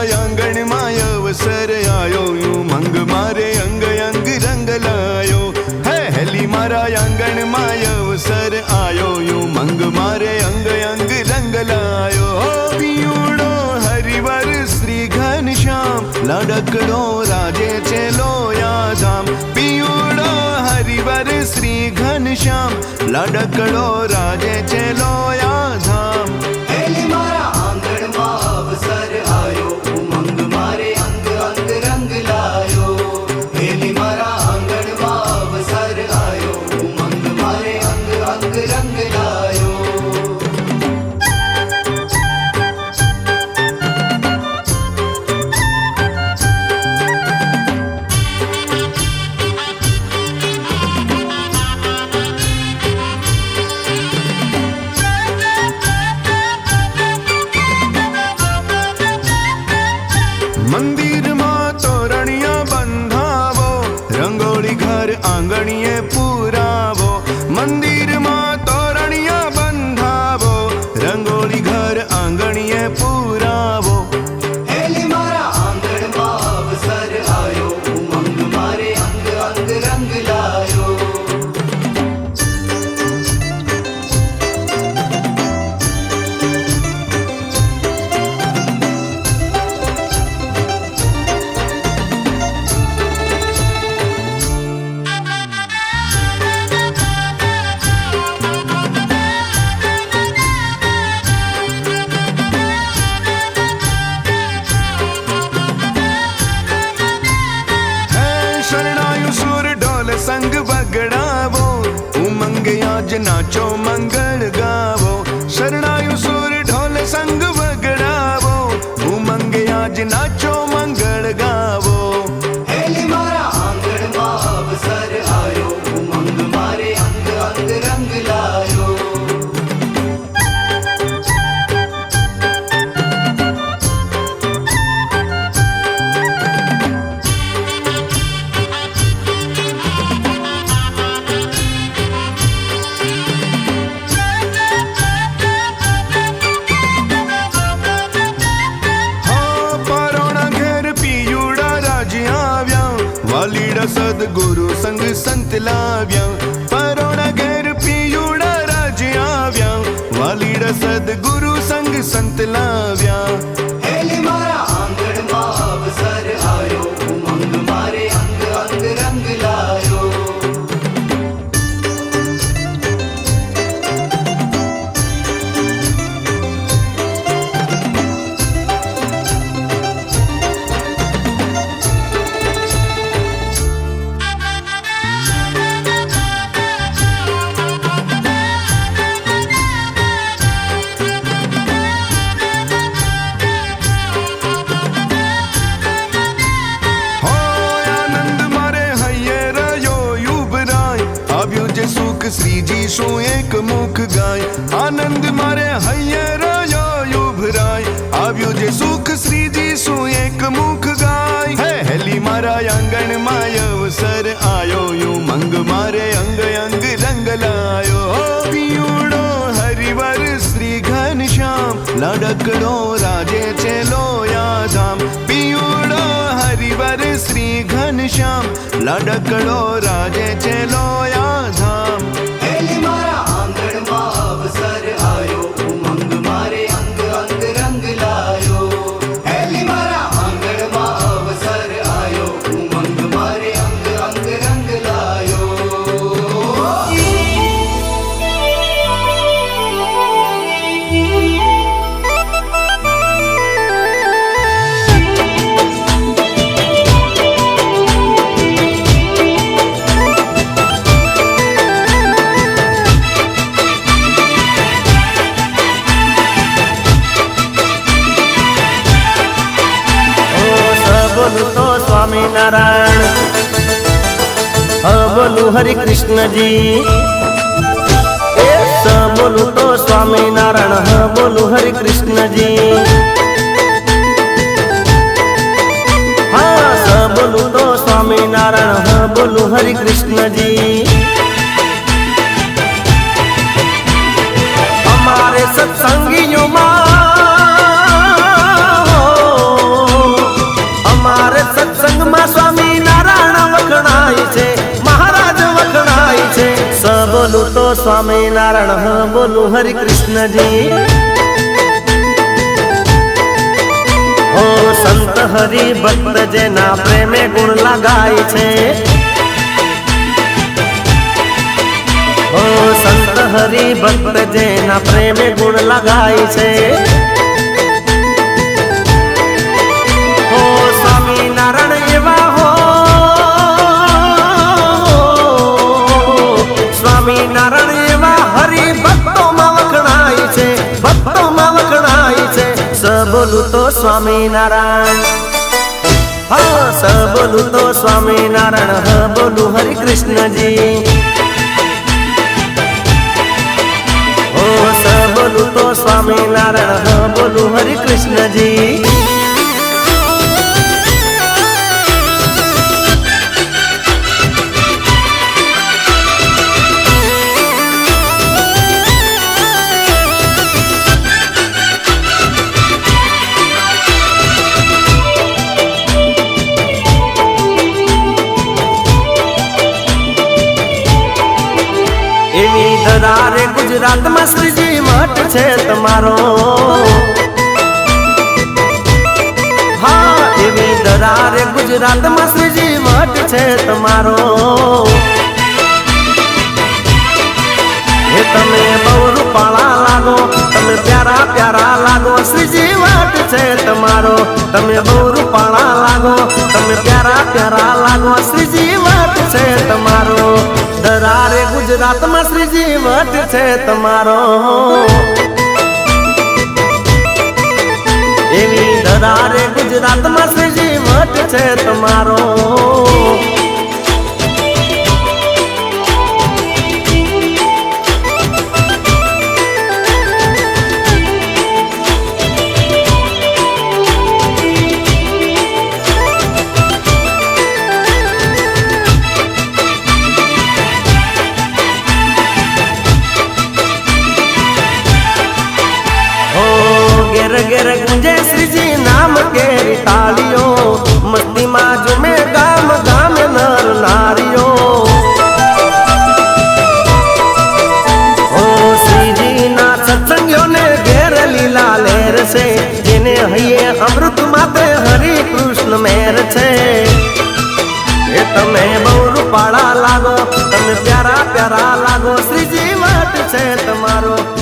મારા આંગણમાં અવસર આયો, યુ મંગ મારે અંગ અંગ રંગ લાયો હે, હેલી મારા આંગણમાં અવસર આયો, યુ મંગ મારે અંગ અંગ રંગ લાયો હો પિયુડો હરિવર, શ્રી ઘનશ્યામ લડકડો રાજે છે લોયા ધામ પિયુડો હરિવર, શ્રી ઘનશ્યામ લડકડો રાજે છે મંદિરમાં તોરણિયા બંધાવો રંગોળી ઘર આંગણીએ પુરાવો આજ મંગળ ગાવો શરણાયુ સુર ઢોલ સંગ વગડાવો હું મંગે આજ નાચો મંગળ ગાવો. વાલીડા સદગુરુ સંગ સંત લાવ્યા. પરોણ ઘેર પિયુડા રાજ આવ્યા. વાલીડ સદગુરુ સંગ સંત લાવ્યા. શ્રીજી શું એક મુખ ગાય આનંદ મારે હૈયે રહ્યો યુભરાય આવ્યું જે સુખ શ્રીજી શું એક મુખ ગાય હે હેલી મારા આંગણમાં અવસર આયો યુ મંગ મારે અંગ અંગ રંગ લાયો પીયુડો હરિવર શ્રી ઘનશ્યામ લડકડો રાજે છે લોયા ધામ પીયુડો હરિવર શ્રી ઘનશ્યામ લડકડો રાજે છે લોયા સ્વામિનારાયણ હ, બોલું હરે કૃષ્ણજી. બોલું તો સ્વામિનારાયણ હ, બોલું હરે કૃષ્ણજી. હા બોલું તો સ્વામિનારાયણ બોલું હરે કૃષ્ણજી. બોલું નારાયણ બોલું હરે કૃષ્ણજી. હો, સંત હરિ ભક્ત, જેના પ્રેમે ગુણ લગાય છે. હો, સંત હરિ ભક્ત, જેના પ્રેમે ગુણ લગાય છે. સ બોલું તો સ્વામિનારાયણ હા સ બોલું તો સ્વામિનારાયણ હ, બોલું હરે કૃષ્ણજી હો સ બોલું તો સ્વામિનારાયણ હ, બોલું હરે કૃષ્ણજી દરારે ગુજરાતમાં શ્રીજી મઠ છે તમારો. હા એવી દરારે ગુજરાતમાં શ્રીજી મઠ છે તમારો. તમે બહુ રૂપાળા લાગો, તમે પ્યારા પ્યારા લાગો શ્રીજી મઠ છે તમારો. તમે બહુ રૂપાળા લાગો, તમે પ્યારા પ્યારા લાગો શ્રીજી મઠ છે તમારો. ગુજરાતમાં શ્રીજી વટ છે તમારો. એવી દરારે ગુજરાતમાં શ્રીજી વટ છે તમારો. ઘેર ગુંજે શ્રીજી નામ કે તાળીઓ મસ્તીમાં જુમે ગામ ગામ નર નારીઓ ઓ શ્રીજીના સત્સંગીઓને ઘેર લીલા લહેર છે જેને હૈયે અમૃત માતે હરિ કૃષ્ણ મેર છે એ તમે બહુ રૂપાળા લાગો તમે પ્યારા પ્યારા લાગો શ્રીજી મઠ છે તમારો